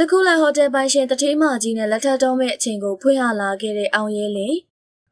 တခုလိုက်ဟိုတယ်ပိုင်ရှင်တထေးမကြီးနဲ့လက်ထပ်တော်မဲ့အချိန်ကိုဖွင့်ရလာခဲ့တဲ့အောင်ရဲလင်း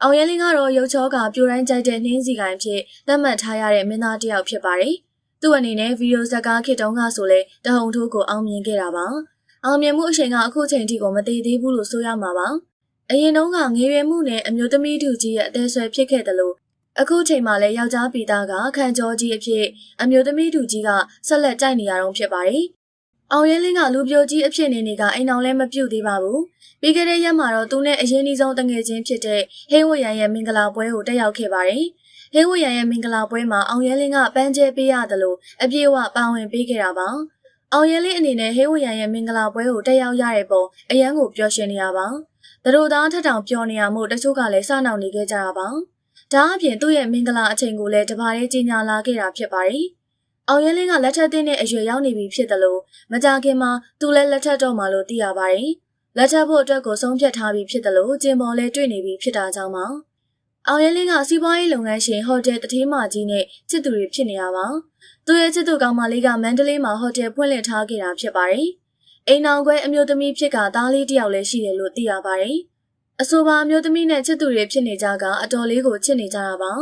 အောင်ရဲလင်းကတော့ရုပ်ချောကပြိုတိုင်းကြိုက်တဲ့နှင်းစီကိုင်ဖြစ်သတ်မှတ်ထားရတဲ့မင်းသားတစ်ယောက်ဖြစ်ပါတယ်။သူ့အနေနဲ့ဗီဒီယိုဇာတ်ကားခေတ်တုန်းကဆိုလဲတဟုန်ထိုးကိုအောင်မြင်ခဲ့တာပါ။အောင်မြင်မှုအချိန်ကအခုချိန်ထိကိုမသေးသေးဘူးလို့ဆိုရမှာပါ။အရင်တုန်းကငွေရွယ်မှုနဲ့အမျိုးသမီးတူကြီးရဲ့အသေးဆွဲဖြစ်ခဲ့တယ်လို့အခုချိန်မှာလည်းယောက်ျားပီသားကခံကြောကြီးအဖြစ်အမျိုးသမီးတူကြီးကဆက်လက်ကြိုက်နေရတော့ဖြစ်ပါတယ်။ အောင်ရဲလင်းကလူပြိုကြီးအဖြစ်နေနေကအိမ်အောင်လည်းမပြုတ်သေးပါဘူး။ပြီးခဲ့တဲ့ရက်မှာတော့သူနဲ့အရင်အဆုံးတငယ်ချင်းဖြစ်တဲ့ဟိဝရန်ရဲ့မင်္ဂလာပွဲကိုတက်ရောက်ခဲ့ပါတယ်။ဟိဝရန်ရဲ့မင်္ဂလာပွဲမှာအောင်ရဲလင်းကပန်းကျဲပေးရတယ်လို့အပြည့်အဝပါဝင်ပေးခဲ့တာပါ။အောင်ရဲလင်းအနေနဲ့ဟိဝရန်ရဲ့မင်္ဂလာပွဲကိုတက်ရောက်ရတဲ့ပုံအရန်ကိုပျော်ရွှင်နေရပါ။သူတို့သားထထောင်ပျော်နေရမှုတချို့ကလည်းစနှောင်နေခဲ့ကြတာပါ။ဒါအပြင်သူ့ရဲ့မင်္ဂလာအချိန်ကိုလည်းတပါးလေးကြီးညာလာခဲ့တာဖြစ်ပါတယ်။ အောင်ရဲလင်းကလက်ထက်သိတဲ့အရွယ်ရောက်နေပြီဖြစ်တယ်လို့မကြခင်မှာသူလည်းလက်ထက်တော့မှလို့သိရပါတယ်။လက်ထက်ဖို့အတွက်ကိုဆုံးဖြတ်ထားပြီးဖြစ်တယ်လို့ကျင်ပေါ်လဲတွေ့နေပြီဖြစ်တာကြောင့်ပါ။အောင်ရဲလင်းကစီးပွားရေးလုပ်ငန်းရှင်ဟိုတယ်တထေးမကြီးနဲ့ချစ်သူတွေဖြစ်နေရပါ။သူရဲ့ချစ်သူကောင်မလေးကမန္တလေးမှာဟိုတယ်ဖွင့်လှစ်ထားခဲ့တာဖြစ်ပါတယ်။အိမ်အောင်ခွဲအမျိုးသမီးဖြစ်ကသားလေးတစ်ယောက်လည်းရှိတယ်လို့သိရပါတယ်။ အဆိုပါအမျိုးသမီးနဲ့ချစ်သူတွေဖြစ်နေကြကအတော်လေးကိုချစ်နေကြတာပါ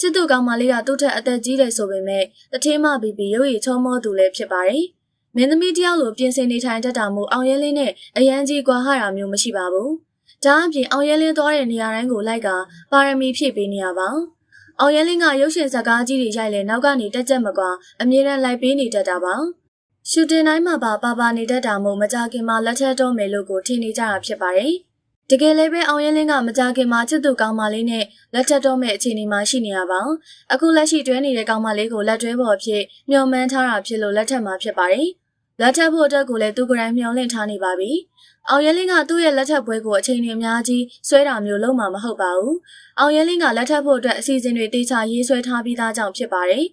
ချစ်သူကောင်မလေးကသူ့ထက်အသက်ကြီးတယ်ဆိုပေမဲ့တထေးမဘီဘီရုပ်ရည်ချောမောသူလည်းဖြစ်ပါတယ်မင်းသမီးတယောက်လိုပြင်ဆင်နေထိုင်တတ်တာမို့အောင်ရဲလင်းနဲ့အရန်ကြီးကွာဟတာမျိုးမရှိပါဘူးဒါအပြင်အောင်ရဲလင်းသွားတဲ့နေရာတိုင်းကိုလိုက်ကပါရမီဖြည့်ပေးနေရပါအောင်ရဲလင်းကရုပ်ရှင်ဇာတ်ကားကြီးတွေရိုက်လဲနောက်ကနေတက်ကြက်မကွာအမြဲတမ်းလိုက်ပေးနေတတ်တာပါရှူတင်တိုင်းမှာပါပါပါနေတတ်တာမို့မကြခင်မှာလက်ထက်တော့မယ်လို့ကိုထင်နေကြတာဖြစ်ပါတယ် တကယ်လည်းပဲအောင်ရဲလင်းကမကြခင်မှာချစ်သူကောင်းမလေးနဲ့လက်ထပ်တော့မဲ့အခြေအနေမှာရှိနေရပါအခုလက်ရှိတွဲနေတဲ့ကောင်းမလေးကိုလက်တွဲပေါ်ဖြစ်မျှော်မှန်းထားတာဖြစ်လို့လက်ထပ်မှာဖြစ်ပါတယ်လက်ထပ်ဖို့အတွက်ကိုလည်းသူကရိုင်းမျှော်လင့်ထားနေပါပြီအောင်ရဲလင်းကသူ့ရဲ့လက်ထပ်ပွဲကိုအချိန်တွေအများကြီးဆွဲတာမျိုးလုံးမှာမဟုတ်ပါဘူးအောင်ရဲလင်းကလက်ထပ်ဖို့အတွက်အစီအစဉ်တွေတေချာရေးဆွဲထားပြီးသားကြောင့်ဖြစ်ပါတယ်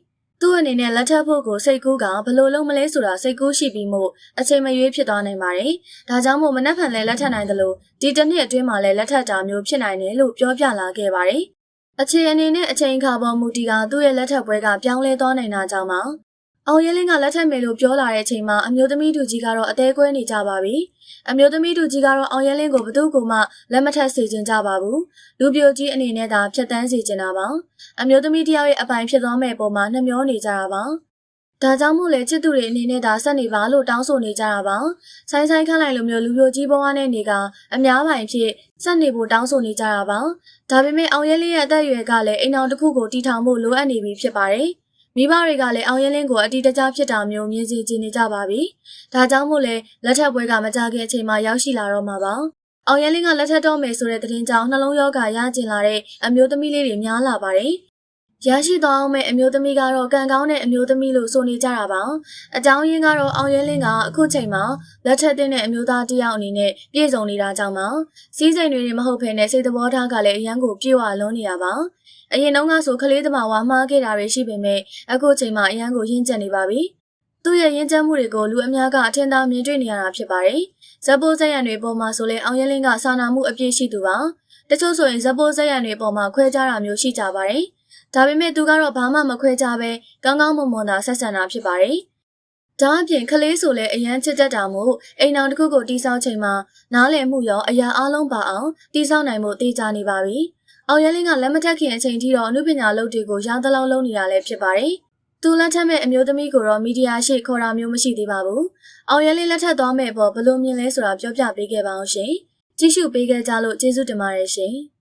သူ့အနေနဲ့လက်ထပ်ဖို့ကိုစိတ်ကူးကဘလို့လုံးမလဲဆိုတာစိတ်ကူးရှိပြီးမို့အချိန်မရွေးဖြစ်သွားနိုင်ပါတယ်။ဒါကြောင့်မို့မနှက်ဖန်လဲလက်ထပ်နိုင်တယ်လို့ဒီတစ်နှစ်အတွင်းမှာလည်းလက်ထပ်တာမျိုးဖြစ်နိုင်တယ်လို့ပြောပြလာခဲ့ပါတယ်။အခြေအနေနဲ့အချိန်အခါပေါ်မူတည်ကသူ့ရဲ့လက်ထပ်ပွဲကပြောင်းလဲသွားနိုင်တာကြောင့်ပါ။ အောင်ရဲလင်းကလက်ထပ်မယ်လို့ပြောလာတဲ့အချိန်မှာအမျိုးသမီးတူကြီးကတော့အသေးကွဲနေကြပါပြီ။အမျိုးသမီးတူကြီးကတော့အောင်ရဲလင်းကိုဘသူ့ကိုမှလက်မထပ်စေချင်ကြပါဘူး။လူပြိုကြီးအနေနဲ့သာဖြတ်တန်းစေချင်တာပါ။အမျိုးသမီးတယောက်ရဲ့အပိုင်ဖြစ်သွားမဲ့ပုံမှာနှမျောနေကြတာပါ။ဒါကြောင့်မို့လဲချစ်သူတွေအနေနဲ့ဒါဆက်နေပါလို့တောင်းဆိုနေကြတာပါ။ဆိုင်းဆိုင်းခန့်လိုက်လိုမျိုးလူပြိုကြီးဘဝနဲ့နေကအများပိုင်ဖြစ်ဆက်နေဖို့တောင်းဆိုနေကြတာပါ။ဒါပေမဲ့အောင်ရဲလေးရဲ့အသက်အရွယ်ကလည်းအိမ်အောင်တစ်ခုကိုတီထောင်ဖို့လိုအပ်နေပြီဖြစ်ပါတယ်။ မိဘတွေကလည်းအောင်ရင်လင်းကိုအတီးတကျဖြစ်တာမျိုးမြင်စီကြည့်နေကြပါပြီ။ဒါကြောင့်မို့လဲလက်ထပ်ပွဲကမကြခင်အချိန်မှာရောက်ရှိလာတော့မှာပါ။အောင်ရင်လင်းကလက်ထပ်တော့မယ်ဆိုတဲ့သတင်းကြောင့်နှလုံးရောဂါရကျင်လာတဲ့အမျိုးသမီးလေးတွေများလာပါတယ်။ ရရှိသွားအောင်မဲ့အမျိုးသမီးကတော့ကံကောင်းတဲ့အမျိုးသမီးလို့ဆိုနေကြတာပါ။အကြောင်းရင်းကတော့အောင်ရဲလင်းကအခုချိန်မှာလက်ထက်တဲ့အမျိုးသားတစ်ယောက်အနေနဲ့ပြည့်စုံနေတာကြောင့်ပါ။စီးစိမ်တွေမဟုတ်ဘဲနဲ့စိတ်သဘောထားကလည်းအရန်ကိုပြေဝလွန်းနေတာပါ။အရင်တုန်းကဆိုကလေးသမားဝါမှားခဲ့တာတွေရှိပေမဲ့အခုချိန်မှာအရန်ကိုရင့်ကျက်နေပါပြီ။သူ့ရဲ့ရင့်ကျက်မှုတွေကိုလူအများကအထင်သာမြင်တွေ့နေရတာဖြစ်ပါတယ်။ဇက်ပိုးဇက်ရံတွေပေါ်မှာဆိုလဲအောင်ရဲလင်းကစာနာမှုအပြည့်ရှိသူပါ။တချို့ဆိုရင်ဇက်ပိုးဇက်ရံတွေပေါ်မှာခွဲခြားတာမျိုးရှိကြပါတယ်။ ဒါပေမဲ့သူကတော့ဘာမှမခွဲခြားပဲကောင်းကောင်းမွန်မွန်သာဆက်ဆံတာဖြစ်ပါတယ်။ဒါအပြင်ကလေးဆိုလဲအရန်ချစ်တတ်တာမို့အိမ်အောင်တစ်ခုကိုတီးဆောက်ချိန်မှာနားလည်မှုရောအရာအလုံးပါအောင်တီးဆောက်နိုင်မှုတေးကြနေပါပြီ။အောင်ရဲလင်းကလက်မထက်ခင်အချိန်ထိတော့အမှုပညာလုပ်တွေကိုရောင်းတလောက်လုပ်နေတာလည်းဖြစ်ပါတယ်။သူလက်ထက်မဲ့အမျိုးသမီးကိုတော့မီဒီယာရှိခေါ်တာမျိုးမရှိသေးပါဘူး။အောင်ရဲလင်းလက်ထက်သွားမဲ့ပေါ်ဘလို့မြင်လဲဆိုတာပြောပြပေးခဲ့ပါအောင်ရှင်။ကြည့်ရှုပေးခဲ့ကြလို့ကျေးဇူးတင်ပါတယ်ရှင်။